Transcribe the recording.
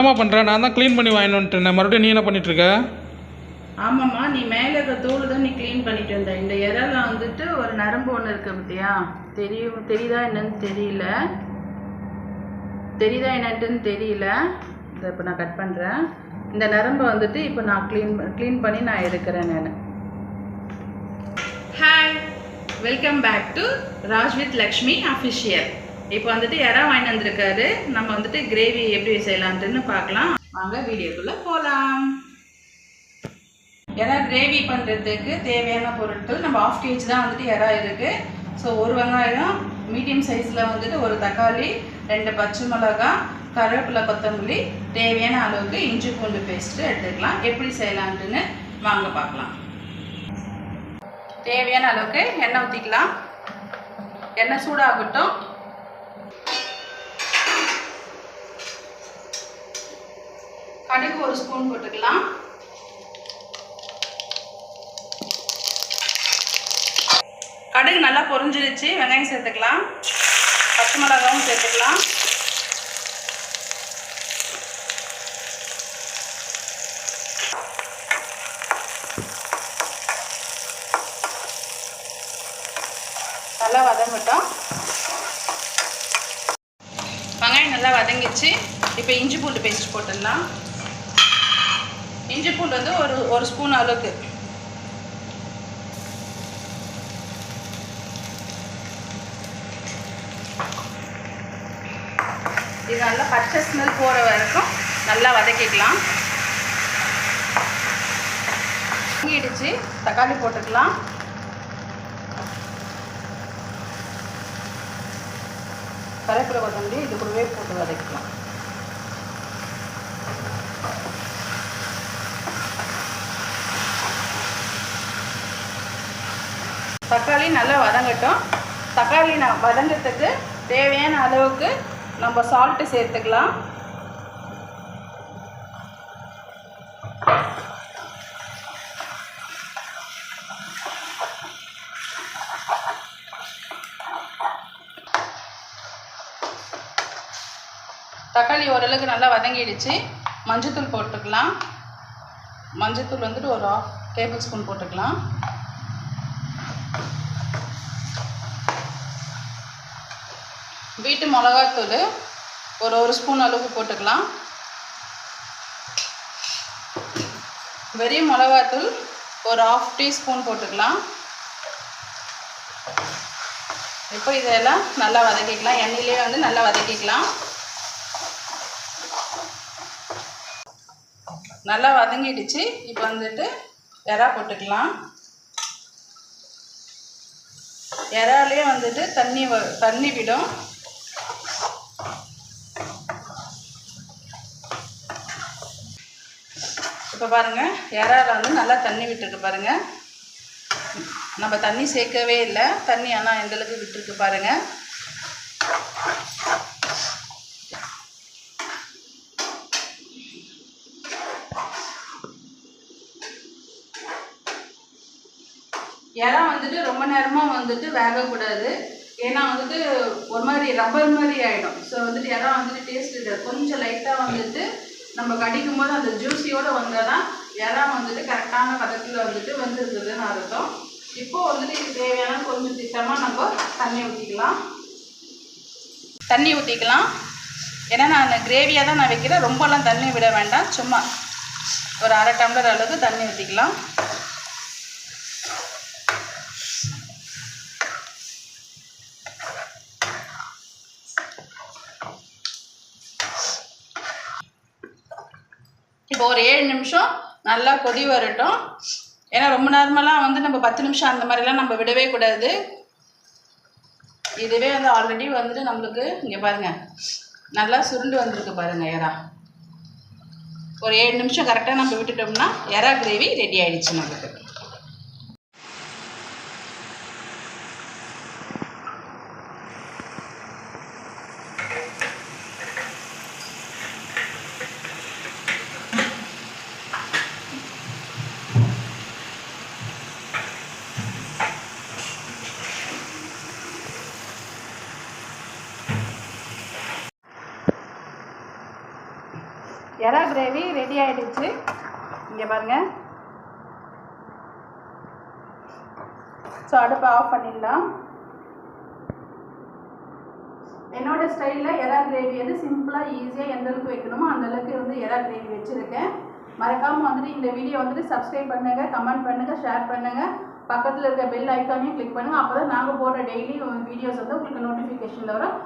என்னம்மா பண்ணுறேன் நான் தான் க்ளீன் பண்ணி வாங்கிட்டு மறுபடியும் நீ என்ன பண்ணிட்டுருக்க? ஆமாம்மா நீ மேலே இருக்க தோல் தான் நீ க்ளீன் பண்ணிட்டு வந்த. இந்த இறால வந்துட்டு ஒரு நரம்பு ஒன்று இருக்கு பார்த்தியா தெரியும் தெரியுதா என்னன்னு தெரியல. தெரியுதா என்னன்ட்டுன்னு தெரியல. இதை இப்போ நான் கட் பண்ணுறேன் இந்த நரம்பை வந்துட்டு இப்போ நான் க்ளீன் க்ளீன் பண்ணி நான் எடுக்கிறேன் நான். Hi welcome back to Raj with Lakshmi official இப்போ வந்துட்டு இறா வாங்கிட்டு வந்திருக்காரு. நம்ம வந்துட்டு கிரேவி எப்படி செய்யலான்ட்டுன்னு பார்க்கலாம். வாங்க வீடியோக்குள்ளே போகலாம் இறா கிரேவி பண்ணுறதுக்கு தேவையான பொருட்கள் நம்ம ஆஃப் கேஜ் தான் வந்துட்டு இறா இருக்குது ஸோ ஒரு வெங்காயம் மீடியம் சைஸில் வந்துட்டு ஒரு தக்காளி ரெண்டு பச்சை மிளகாய் கருவேப்பிலை கொத்தமல்லி தேவையான அளவுக்கு இஞ்சி பூண்டு பேஸ்ட்டு எடுத்துக்கலாம். எப்படி செய்யலான்ட்டுன்னு வாங்க பார்க்கலாம். தேவையான அளவுக்கு எண்ணெய் ஊற்றிக்கலாம் எண்ணெய் சூடாகட்டும். கடுகு ஒரு ஸ்பூன் போட்டுக்கலாம். கடுகு நல்லா பொரிஞ்சிருச்சு வெங்காயம் சேர்த்துக்கலாம். பச்சை மிளகாவும் சேர்த்துக்கலாம். நல்லா வதங்கட்டும். வெங்காயம் நல்லா வதங்கிச்சு இப்போ இஞ்சி பூண்டு பேஸ்ட் போட்டுடலாம். இஞ்சி பூண்டு வந்து ஒரு ஒரு ஸ்பூன் அளவுக்கு. இது நல்லா பச்சை ஸ்மெல் போகிற வரைக்கும் நல்லா வதக்கிக்கலாம். தூங்கிடுச்சு தக்காளி போட்டுக்கலாம். கருவேப்பிலை கொத்தமல்லி இது கூடவே போட்டு வதக்கலாம் தக்காளி நல்லா வதங்கட்டும். தக்காளி நான் வதங்கிறதுக்கு தேவையான அளவுக்கு நம்ம சால்ட்டு சேர்த்துக்கலாம். தக்காளி ஓரளவுக்கு நல்லா வதங்கிடுச்சு. மஞ்சத்தூள் போட்டுக்கலாம். மஞ்சத்தூள் வந்துட்டு ஒரு ஆஃப் டேபிள் ஸ்பூன் போட்டுக்கலாம். வீட்டு மிளகாத்தூள் ஒரு ஒரு ஸ்பூன் அளவுக்கு போட்டுக்கலாம். வெறிய மிளகாத்தூள் ஒரு ஆஃப் டீஸ்பூன் போட்டுக்கலாம். இப்போ இதெல்லாம் நல்லா வதக்கிக்கலாம். எண்ணெயிலே வந்து நல்லா வதக்கிக்கலாம். நல்லா வதங்கிடுச்சு. இப்போ வந்துட்டு எறா போட்டுக்கலாம். இறாலே வந்துட்டு தண்ணி வ தண்ணி விடும். இப்போ பாருங்கள் இறால வந்து நல்லா தண்ணி விட்டுருக்கு பாருங்கள் நம்ம தண்ணி சேர்க்கவே இல்லை. தண்ணி ஆனால் எந்தளவுக்கு விட்டுருக்கு பாருங்கள் இறா வந்துட்டு ரொம்ப நேரமாக வந்துட்டு வேகக்கூடாது. ஏன்னா வந்துட்டு ஒரு மாதிரி ரப்பர் மாதிரி ஆகிடும் ஸோ வந்துட்டு இறா வந்துட்டு டேஸ்ட் இருக்காது கொஞ்சம் லைட்டாக வந்துட்டு நம்ம கடிக்கும் போது அந்த ஜூஸியோடு வந்தால் தான் இறா வந்துட்டு கரெக்டான பதத்தில் வந்துட்டு வந்துருந்ததுன்னு அர்த்தம். இப்போது வந்துட்டு இது தேவையான கொஞ்சம் திட்டமாக நம்ம தண்ணி ஊற்றிக்கலாம் தண்ணி ஊற்றிக்கலாம் ஏன்னா நான் கிரேவியாக தான் நான் வைக்கிறேன். ரொம்பலாம் தண்ணி விட வேண்டாம். சும்மா ஒரு அரை டம்ளர் அளவுக்கு தண்ணி ஊற்றிக்கலாம் இப்போ ஒரு ஏழு நிமிஷம் நல்லா கொதி வரட்டும். ஏன்னா ரொம்ப நேரமெல்லாம் வந்து நம்ம பத்து நிமிஷம் அந்த மாதிரிலாம் நம்ம விடவே கூடாது. இதுவே வந்து ஆல்ரெடி வந்துட்டு நம்மளுக்கு இங்கே பாருங்கள் நல்லா சுருண்டு வந்திருக்கு பாருங்கள் எறா. ஒரு ஏழு நிமிஷம் கரெக்டாக நம்ம விட்டுட்டோம்னா எறா கிரேவி ரெடி ஆகிடுச்சு நம்மளுக்கு. எறா கிரேவி ரெடி ஆகிடுச்சு இங்கே பாருங்கள் ஸோ அடுப்பை ஆஃப் பண்ணிடலாம். என்னோட ஸ்டைலில் எறா கிரேவி வந்து சிம்பிளாக ஈஸியாக எந்த அளவுக்கு வைக்கணுமோ அந்த அளவுக்கு வந்து எறா கிரேவி வச்சுருக்கேன். மறக்காமல் வந்துட்டு இந்த வீடியோ வந்துட்டு சப்ஸ்கிரைப் பண்ணுங்கள் கமெண்ட் பண்ணுங்கள் ஷேர் பண்ணுங்கள் பக்கத்தில் இருக்க பெல் ஐக்கானையும் கிளிக் பண்ணுங்கள் அப்போ தான் நாங்கள் போடுற டெய்லி வீடியோஸ் வந்து உங்களுக்கு நோட்டிஃபிகேஷனில் வரும்.